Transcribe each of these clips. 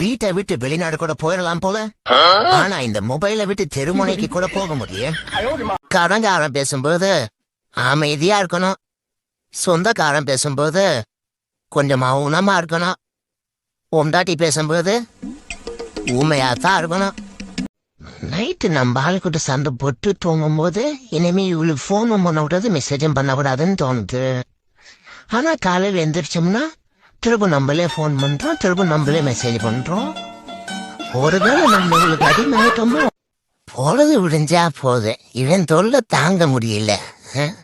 வீட்டை விட்டு வெளிநாடு கூட போயிடலாம் போல? ஆனா இந்த மொபைலை விட்டு தெருமுனைக்கு கூட போக முடியும் கடங்காரன் பேசும்போது அமைதியா இருக்கணும். சொந்தக்காரன் பேசும்போது கொஞ்சம் மௌனமா இருக்கணும். உண்டாட்டி பேசும்போது ஊமையா தான் இருக்கணும். நைட்டு நம்ம ஆளுக்கிட்ட சண்டை போட்டு தூங்கும்போது இனிமே இவளுக்கு ஃபோனும் பண்ண விடாது மெசேஜும் பண்ண விடாதுன்னு தோணுது. ஆனா காலையில் எந்திரிச்சோம்னா திரும்ப நம்மளே ஃபோன் பண்றோம் திரும்ப நம்மளே மெசேஜ் பண்றோம். ஒருவேளை நம்ம இவளுக்கு அடிமையாயிட்டோமோ? பொழுது விடிஞ்சா போகுது இவன் தொல்லை தாங்க முடியல. அஹ்?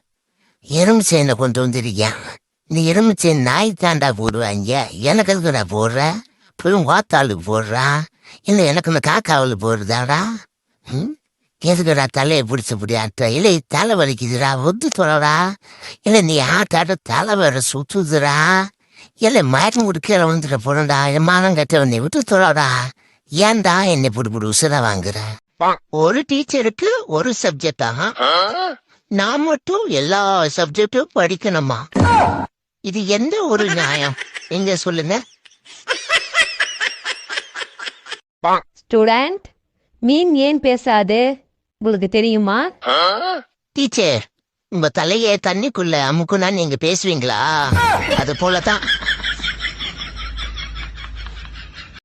எறும்பு கொண்டு வந்திருக்கான் இந்த எறும்பு நாய் தாண்டா போடுவாங்க. எனக்கு எதுக்குடா போடுற? போய் வாத்தாளுக்கு போடுறா? இல்லை எனக்கு இந்த காக்காவில் போடுறதாடா ம்? எதுக்குடா தலையை பிடிச்ச முடியாட்ட இல்லை தலை வலிக்குதுடா ஒத்து தொடரா இல்லை நீ ஆட்டாட்ட தலை வேற சுத்துதுடா. இல்லை மயக்கம் விட்டு கீழே வந்துட்டு போனடா என் மானம் கட்ட நீ விட்டு சொல்லடா ஏன்டா என்னை புடு புடு உசுர வாங்குற? ஒரு டீச்சருக்கு ஒரு சப்ஜெக்டா நான் மட்டும் எல்லா சப்ஜெக்டும் படிக்கணுமா? இது எந்த ஒரு நியாயம்? எங்க சொல்லுங்க. ஸ்டூடெண்ட் மீன் ஏன் பேசாது? உங்களுக்கு தெரியுமா? டீச்சர் உங்க தலையை தண்ணிக்குள்ள அமுக்குனா நீங்க பேசுவீங்களா? அது போலதான்